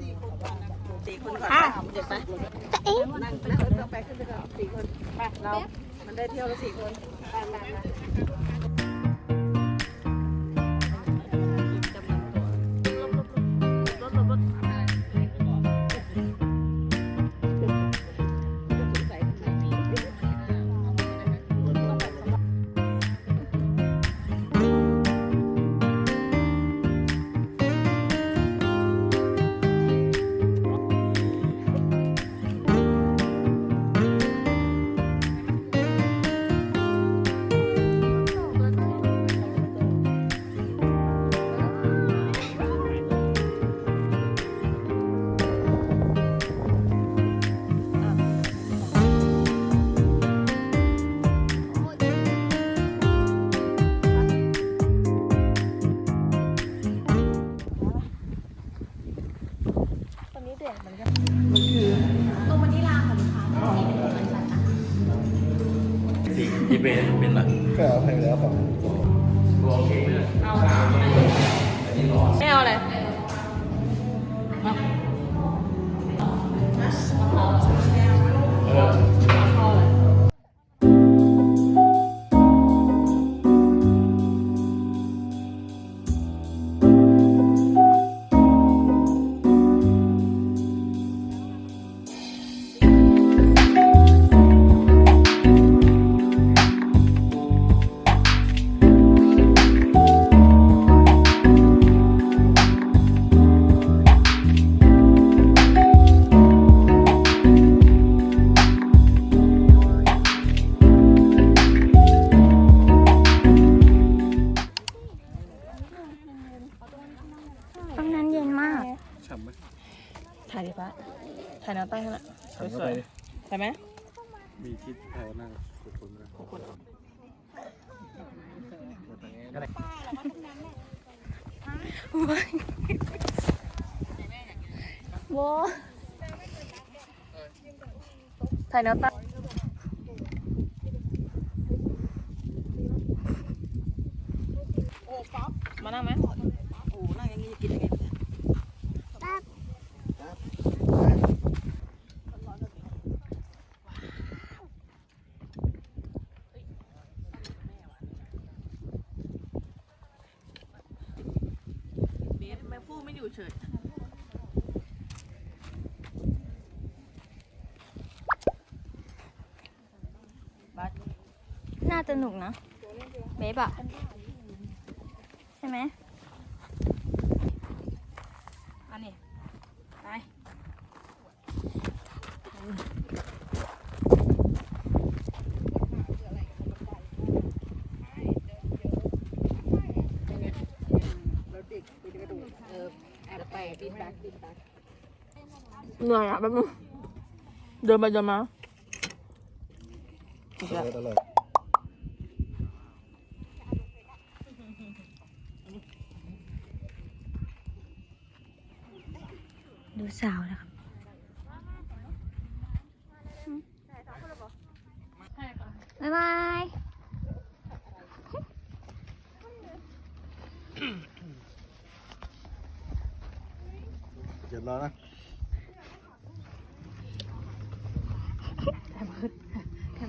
สี่คนก่อนนะคะไปเด็กไปนั่งไปนั่งรถไปขึ้นไปก่อนสี่คนไปเรา มันได้เที่ยวละสี่คนไปไป มันคือตัววานิลาค่ะลูกค้าแต่สีเป็นเหมือนกันนะสีที่เป็นเป็นหลักก็เอาให้แล้วครับไม่เอาอะไร ดิๆถ่ายไหมมีคิดแถวนั่งขอบคุณนะขอบคุณโวถ่ายแนวตั้งมานั่งไหมโอ้นั่งอย่างนี้จะกินยังไงเนี่ย เบสแม่พูดไม่อยู่เฉย บัสน่าจะหนุกนะเบบอะใช่ไหมอันนี้ไป เหนื่อยอะแป๊บนึงเดินไปเดินมาอร่อยอร่อยดูสาวนะครับ บ๊ายบาย เดี๋ยวรอนะแคม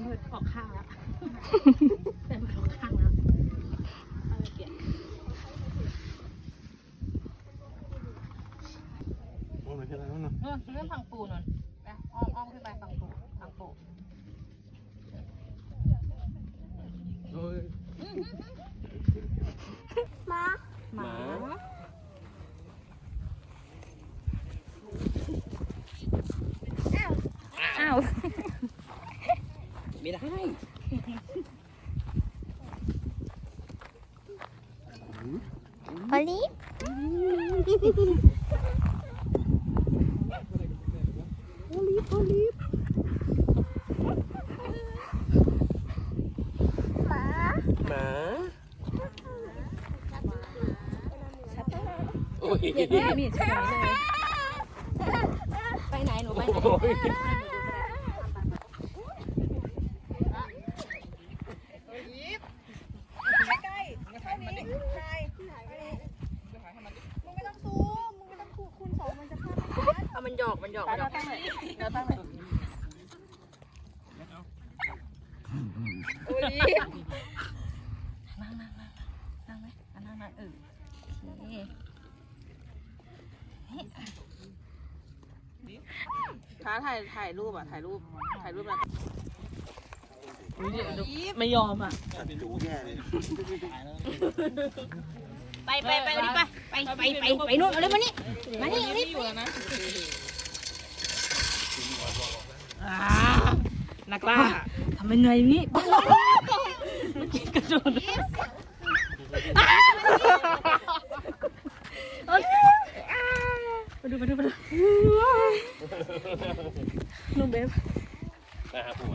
เพิร์ดออกข้างแล้วแคมเพิร์ดออกข้างแล้วเอาไปเปลี่ยนโอ้ยไม่ใช่แล้วนะเออเรื่องฝั่งปูนนไปอ้อมอ้อมขึ้นไปฝั่งปูฝั่งปูโอ้ยมา หมา อ้าว ไม่ได้อลิฟหมาหมาโอ้ยมีดใช่ไหมเลยไปไหนหนูไปไหน นั่งนั่งนั่งนั่งไหมนั่งนั่งเออโอเคท้าถ่ายถ่ายรูปอะถ่ายรูปถ่ายรูปแล้วไม่ยอมอะไปไปไปนี่ไปไปไปไปไปนู่นเอาเลยมานี่มานี่เอานี่นักล่า ทำยังไงนี่เมื่อกี้กระโดดมาดูมาดูมาดูนุ่มเบฟนะครับผม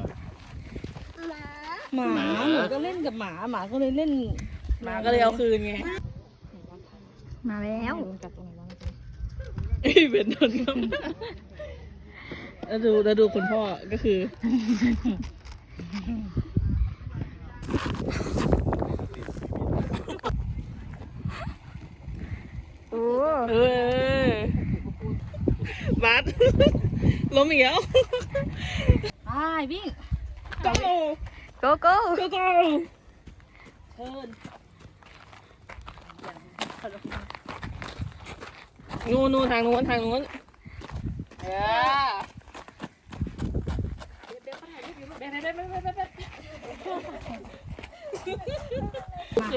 หมาหนูก็เล่นกับหมาหมาก็เลยเล่น หมาก็เลยเอาคืนไง มาแล้วกัดตรงไหนบ้างเอ้ยเป็นโดนครับแล้วดูแล้วดูคุณพ่อก็คือ โอ้เออบัสล้มอีกแล้วไปวิ่งโก้โกโก้โกโก้เชิญนู่นนู่นทางนู้นทางนู้นเออ ดี๋ยวเดี๋ยวเดี๋ยวเดี๋ยวเดี๋ย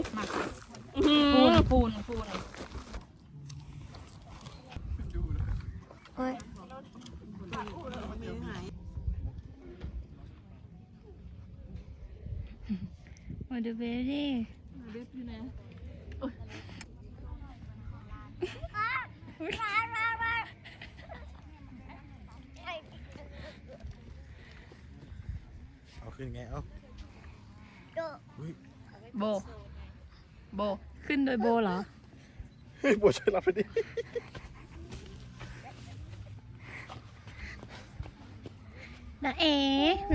วมามาปูนปูนปูนโอ้ยมาดูเบลลี่มาดูอยู่ไหน ขึ้นไงเอาโบ โบ ขึ้นโดยโบเหรอ เฮ้ยบัวช่วยรับไปดิดาเอ๋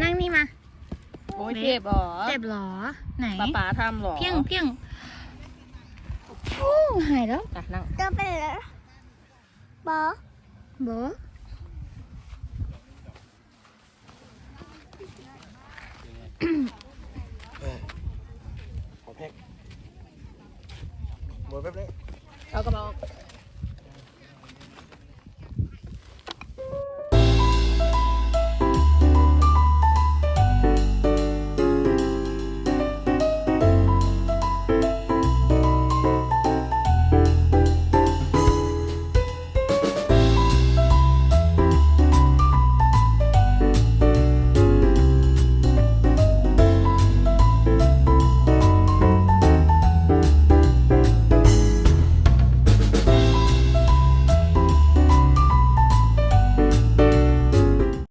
นั่งนี่มา โอ้ยเจ็บเหรอเจ็บเหรอ ไหน ป๊าป๊าทำเหรอเพียงเพียงโอ้หายแล้ว อะนั่งก็เป็นแล้วบอโบ ขอแพ็กบัวแป๊บนึงเอากระเป๋า